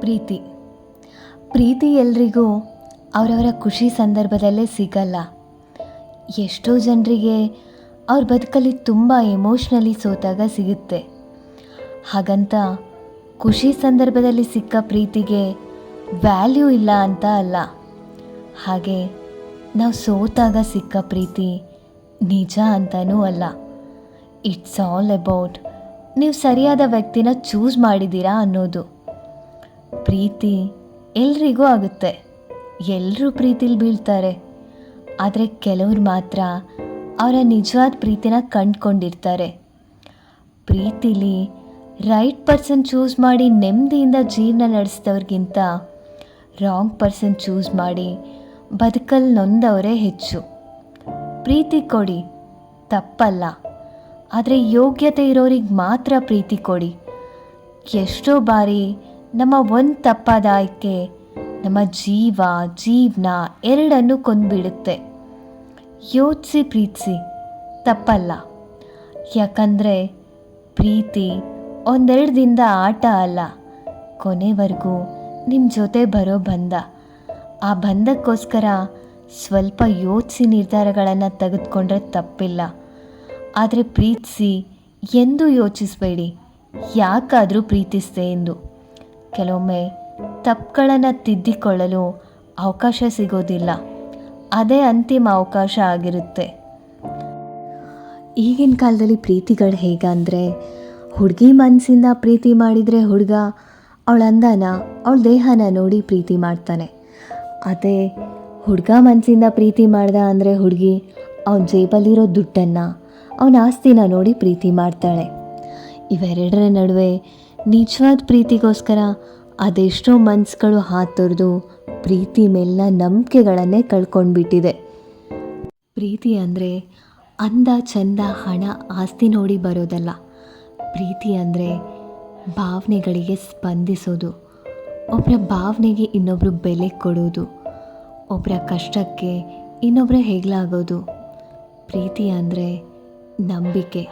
ಪ್ರೀತಿ. ಪ್ರೀತಿ ಎಲ್ರಿಗೂ ಅವರವರ ಖುಷಿ ಸಂದರ್ಭದಲ್ಲೇ ಸಿಗಲ್ಲ. ಎಷ್ಟೋ ಜನರಿಗೆ ಅವ್ರ ಬದುಕಲ್ಲಿ ತುಂಬ ಎಮೋಷ್ನಲಿ ಸೋತಾಗ ಸಿಗುತ್ತೆ. ಹಾಗಂತ ಖುಷಿ ಸಂದರ್ಭದಲ್ಲಿ ಸಿಕ್ಕ ಪ್ರೀತಿಗೆ ವ್ಯಾಲ್ಯೂ ಇಲ್ಲ ಅಂತ ಅಲ್ಲ. ಹಾಗೆ ನಾವು ಸೋತಾಗ ಸಿಕ್ಕ ಪ್ರೀತಿ ನಿಜ ಅಂತನೂ ಅಲ್ಲ. ಇಟ್ಸ್ ಆಲ್ ಅಬೌಟ್ ನೀವು ಸರಿಯಾದ ವ್ಯಕ್ತಿನ ಚೂಸ್ ಮಾಡಿದ್ದೀರಾ ಅನ್ನೋದು. ಪ್ರೀತಿ ಎಲ್ರಿಗೂ ಆಗುತ್ತೆ. ಎಲ್ಲರೂ ಪ್ರೀತಿಲಿ ಬೀಳ್ತಾರೆ. ಆದರೆ ಕೆಲವ್ರು ಮಾತ್ರ ಅವರ ನಿಜವಾದ ಪ್ರೀತಿನ ಕಂಡುಕೊಂಡಿರ್ತಾರೆ. ಪ್ರೀತಿಲಿ ರೈಟ್ ಪರ್ಸನ್ ಚೂಸ್ ಮಾಡಿ ನೆಮ್ಮದಿಯಿಂದ ಜೀವನ ನಡೆಸಿದವ್ರಿಗಿಂತ ರಾಂಗ್ ಪರ್ಸನ್ ಚೂಸ್ ಮಾಡಿ ಬದುಕಲ್ಲಿ ನೊಂದವರೇ ಹೆಚ್ಚು. ಪ್ರೀತಿ ಕೊಡಿ, ತಪ್ಪಲ್ಲ. ಆದರೆ ಯೋಗ್ಯತೆ ಇರೋರಿಗೆ ಮಾತ್ರ ಪ್ರೀತಿ ಕೊಡಿ. ಎಷ್ಟೋ ಬಾರಿ ನಮ್ಮ ಒಂದು ತಪ್ಪಾದ ಆಯ್ಕೆ, ನಮ್ಮ ಜೀವ, ಜೀವನ ಎರಡನ್ನು ಕೊಂದ್ಬಿಡುತ್ತೆ. ಯೋಚಿಸಿ, ಪ್ರೀತಿಸಿ, ತಪ್ಪಲ್ಲ. ಯಾಕಂದರೆ ಪ್ರೀತಿ ಒಂದೆರಡು ದಿನದ ಆಟ ಅಲ್ಲ. ಕೊನೆವರೆಗೂ ನಿಮ್ಮ ಜೊತೆ ಬರೋ ಬಂಧ ಆ ಬಂಧಕ್ಕೋಸ್ಕರ ಸ್ವಲ್ಪ ಯೋಚಿಸಿ ನಿರ್ಧಾರಗಳನ್ನು ತೆಗೆದುಕೊಂಡ್ರೆ ತಪ್ಪಿಲ್ಲ. ಆದರೆ ಪ್ರೀತಿಸಿ, ಎಂದೂ ಯೋಚಿಸಬೇಡಿ. ಯಾಕಾದರೂ ಪ್ರೀತಿಸ್ದೆ ಎಂದು. ಕೆಲವೊಮ್ಮೆ ತಪ್ಪುಗಳನ್ನು ತಿದ್ದಿಕೊಳ್ಳಲು ಅವಕಾಶ ಸಿಗೋದಿಲ್ಲ. ಅದೇ ಅಂತಿಮ ಅವಕಾಶ ಆಗಿರುತ್ತೆ. ಈಗಿನ ಕಾಲದಲ್ಲಿ ಪ್ರೀತಿಗಳು ಹೇಗಂದರೆ ಹುಡುಗಿ ಮನಸ್ಸಿಂದ ಪ್ರೀತಿ ಮಾಡಿದರೆ ಹುಡುಗ ಅವಳ ಅಂದನ, ಅವಳ ದೇಹನ ನೋಡಿ ಪ್ರೀತಿ ಮಾಡ್ತಾನೆ. ಅದೇ ಹುಡುಗ ಮನಸ್ಸಿಂದ ಪ್ರೀತಿ ಮಾಡ್ದ ಅಂದರೆ ಹುಡುಗಿ ಅವನ ಜೇಬಲ್ಲಿರೋ ದುಡ್ಡನ್ನು, ಅವನ ಆಸ್ತಿನ ನೋಡಿ ಪ್ರೀತಿ ಮಾಡ್ತಾಳೆ. ಇವೆರಡರ ನಡುವೆ ನಿಜವಾದ ಪ್ರೀತಿಗೋಸ್ಕರ ಅದೆಷ್ಟೋ ಮನ್ಸುಗಳು ಹಾತೊರೆದು ಪ್ರೀತಿ ಮೇಲಿನ ನಂಬಿಕೆಗಳನ್ನೇ ಕಳ್ಕೊಂಡ್ಬಿಟ್ಟಿದೆ. ಪ್ರೀತಿ ಅಂದರೆ ಅಂದ ಚಂದ ಹಣ ಆಸ್ತಿ ನೋಡಿ ಬರೋದಲ್ಲ. ಪ್ರೀತಿ ಅಂದರೆ ಭಾವನೆಗಳಿಗೆ ಸ್ಪಂದಿಸೋದು. ಒಬ್ಬರ ಭಾವನೆಗೆ ಇನ್ನೊಬ್ಬರು ಬೆಲೆ ಕೊಡೋದು. ಒಬ್ಬರ ಕಷ್ಟಕ್ಕೆ ಇನ್ನೊಬ್ಬರ ಹೆಗಲಾಗೋದು. ಪ್ರೀತಿ ಅಂದರೆ ನಂಬಿಕೆ.